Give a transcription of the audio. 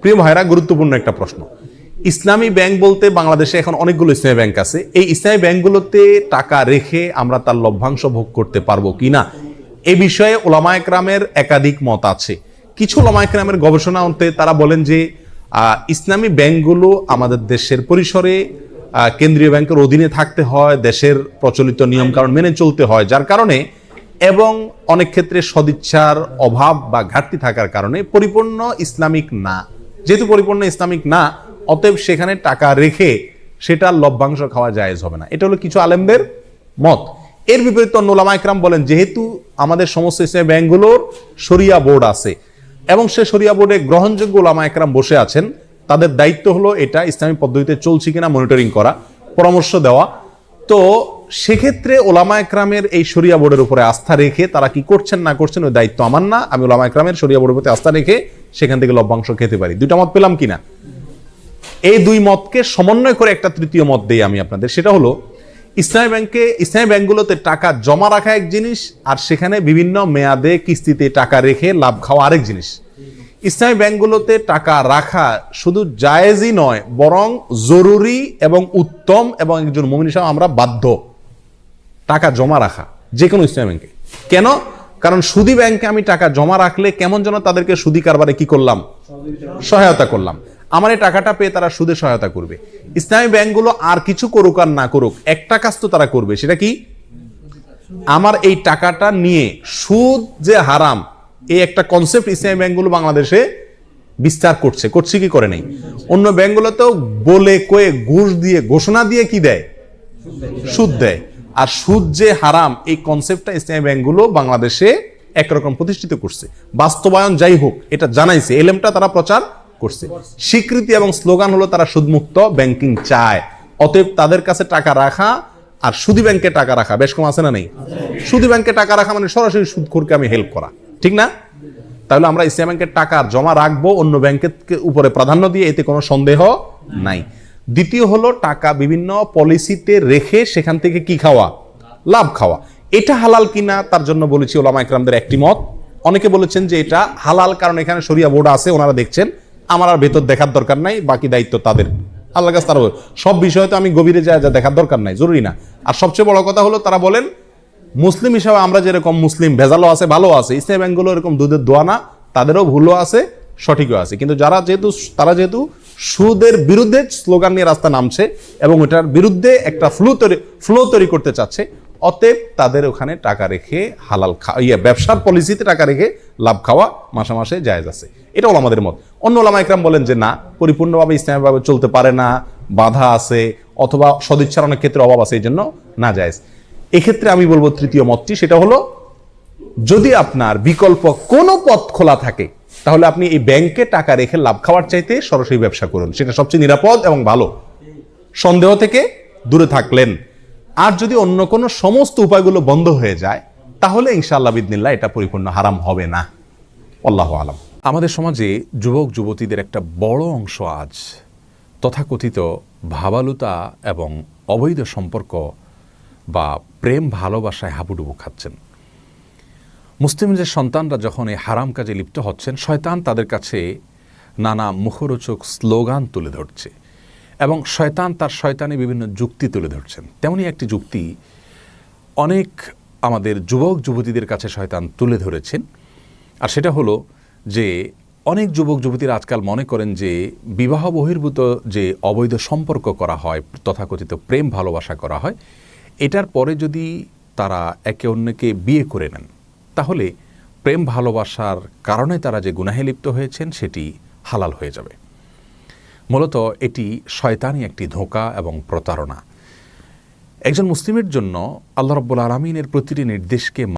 প্রিয় ভাইরা গুরুত্বপূর্ণ একটা প্রশ্ন। ইসলামী ব্যাংক বলতে বাংলাদেশে এখন অনেকগুলো ইসলামী ব্যাংক আছে। এই ইসলামী ব্যাংকগুলোতে টাকা রেখে আমরা তার লভ্যাংশ ভোগ করতে পারব কিনা, এ বিষয়ে ওলামা একরামের একাধিক মত আছে। কিছু ওলামা একরামের গবেষণা অন্তে তারা বলেন যে ইসলামী ব্যাংকগুলো আমাদের দেশের পরিসরে কেন্দ্রীয় ব্যাংকের অধীনে থাকতে হয়, দেশের প্রচলিত নিয়মকানুন মেনে চলতে হয়, যার কারণে এবং অনেক ক্ষেত্রে সদিচ্ছার অভাব বা ঘাটতি থাকার কারণে পরিপূর্ণ ইসলামিক না। যেহেতু পরিপূর্ণ ইসলামিক না, অতএব সেখানে টাকা রেখে সেটার লভ্যাংশ খাওয়া জায়েজ হবে না। এটা হলো কিছু আলেমদের মত। এর বিপরীতে অন্য ওলামা একরাম বলেন, যেহেতু আমাদের সমস্ত ইসলামী ব্যাংকগুলোর শরিয়া বোর্ড আছে এবং সে শরিয়া বোর্ডে গ্রহণযোগ্য ওলামা একরাম বসে আছেন, তাদের দায়িত্ব হলো এটা ইসলামী পদ্ধতিতে চলছে কিনা মনিটরিং করা, পরামর্শ দেওয়া। তো সেক্ষেত্রে ওলামা একরামের এই শরিয়া বোর্ডের উপরে আস্থা রেখে তারা কি করছেন না করছেন, ওই দায়িত্ব আমার না, আমি ওলামা একরামের শরিয়া বোর্ডের প্রতি আস্থা রেখে সেখান থেকে লভ্যাংশ খেতে পারি। দুইটা মত পেলাম কিনা? এই দুই মতকে সমন্বয় করে একটা তৃতীয় মত দেই আমি আপনাদের। সেটা হলো, ইসলামী ব্যাংকে, ইসলামী ব্যাংকগুলোতে টাকা জমা রাখা এক জিনিস, আর সেখানে বিভিন্ন মেয়াদে কিস্তিতে টাকা রেখে লাভ খাওয়া আরেক জিনিস। ইসলামী ব্যাংকগুলোতে টাকা রাখা শুধু জায়েজই নয়, বরং জরুরি এবং উত্তম এবং একজন মমিন হিসাবে আমরা বাধ্য। টাকা জমা রাখা যে কোনো ইসলামী ব্যাংকে। কেন? কারণ সুদি ব্যাংকে আমি টাকা জমা রাখলে কেমন যেন তাদেরকে সুদি কারবারে কি করলাম? সহায়তা করলাম। আমার এই টাকাটা পেয়ে তারা সুদে সহায়তা করবে। ইসলামী ব্যাংকগুলো আর কিছু করুক আর না করুক, একটা কাজ তো তারা করবে, সেটা কি? আমার এই টাকাটা নিয়ে সুদ যে হারাম, এই একটা কনসেপ্ট ইসলামী ব্যাংকগুলো বাংলাদেশে বিস্তার করছে। করছে কি, করে নেই? অন্য ব্যাংকগুলোতেও বলে, কয়ে, ঘুষ দিয়ে, ঘোষণা দিয়ে কি দেয়? সুদ দেয়। আর সুদ যে হারাম, এই কনসেপ্টটা ইসলামী ব্যাংকগুলো বাংলাদেশে একরকম প্রতিষ্ঠিত করছে। বাস্তবায়ন যাই হোক, এটা জানাইছে এলএমটা তারা প্রচার করছে। স্বীকৃতি এবং স্লোগান হলো তারা সুদমুক্ত ব্যাংকিং চায়। অতএব তাদের কাছে টাকা রাখা আর সুদি ব্যাংকে টাকা রাখা, বেশ কম আছে না নেই? সুদি ব্যাংকে টাকা রাখা মানে সরাসরি সুদখোরকে আমি হেল্প করা। ঠিক না? তাহলে আমরা ইসলাম ব্যাংকের টাকা জমা রাখব অন্য ব্যাংকের উপরে প্রাধান্য দিয়ে, এতে কোনো সন্দেহ নাই। দ্বিতীয় হলো টাকা বিভিন্ন পলিসিতে রেখে সেখান থেকে কি খাওয়া? লাভ খাওয়া। এটা হালাল কিনা তার জন্য বলেছি ওলামা একরামদের একটি মত। অনেকে বলেছেন যে এটা হালাল কারণ এখানে শরিয়া বোর্ড আছে, ওনারা দেখছেন। আমার আর ভেতর দেখার দরকার নাই, বাকি দায়িত্ব তাদের। আল্লাহ কাছে তারা সব বিষয়ে তো আমি গভীরে যা যা দেখার দরকার নাই, জরুরি না। আর সবচেয়ে বড় কথা হলো তারা বলেন, মুসলিম হিসাবে আমরা যেরকম মুসলিম, ভেজালও আছে ভালো আছে, ইসলাম ব্যাংকগুলো এরকম দুধের দোয়া না তাদেরও ভুলও আছে, সঠিকও আছে। কিন্তু যারা যেহেতু, তারা যেহেতু সুদের বিরুদ্ধে স্লোগান নিয়ে রাস্তা নামছে এবং এটার বিরুদ্ধে একটা ফ্লো তৈরি ফ্লো তৈরি করতে চাচ্ছে। অতএব তাদের ওখানে টাকা রেখে হালাল খা ইয়ে ব্যবসার পলিসিতে টাকা রেখে লাভ খাওয়া মাসে মাসে জায়েজ আছে। এটাও আমাদের মত। অন্য ওলামা একরাম বলেন যে, না, পরিপূর্ণভাবে, ইসলামীভাবে চলতে পারে না, বাধা আছে অথবা সদিচ্ছার অনেক ক্ষেত্রে অভাব আছে এই জন্য না জায়েজ। এক্ষেত্রে আমি বলব তৃতীয় মতটি, সেটা হলো, যদি আপনার বিকল্প কোনো পথ খোলা থাকে তাহলে আপনি এই ব্যাংকে টাকা রেখে লাভ খাওয়ার চাইতে সরাসরি ব্যবসা করুন। সেটা সবচেয়ে নিরাপদ এবং ভালো। সন্দেহ থেকে দূরে থাকলেন। আর যদি অন্য কোনো সমস্ত উপায়গুলো বন্ধ হয়ে যায়, তাহলে ইনশাআল্লাহ বিদিনিল্লাহ এটা পরিপূর্ণ হারাম হবে না। আল্লাহ আলম। আমাদের সমাজে যুবক, যুবতীদের একটা বড় অংশ আজ তথাকথিত ভাবালুতা এবং অবৈধ সম্পর্ক বা প্রেম ভালোবাসায় হাবুডুবু খাচ্ছেন। মুসলিমদের সন্তানরা যখন এই হারাম কাজে লিপ্ত হচ্ছেন, শয়তান তাদের কাছে নানা মুখরোচক স্লোগান তুলে ধরছে এবং শয়তান তার শয়তানে বিভিন্ন যুক্তি তুলে ধরছেন। তেমনি একটি যুক্তি অনেক আমাদের যুবক যুবতীদের কাছে শয়তান তুলে ধরেছেন, আর সেটা হলো যে অনেক যুবক যুবতীরা আজকাল মনে করেন যে বিবাহ বহির্ভূত যে অবৈধ সম্পর্ক করা হয়, তথাকথিত প্রেম ভালোবাসা করা হয়, এটার পরে যদি তারা একে অন্যকে বিয়ে করে নেন তাহলে প্রেম ভালোবাসার কারণে তারা যে গুনাহে লিপ্ত হয়েছেন, সেটি হালাল হয়ে যাবে। মূলত এটি শয়তানি একটি ধোঁকা এবং প্রতারণা। একজন মুসলিমের জন্য আল্লাহ রব্বুল আলমিনের প্রতিটি নির্দেশকে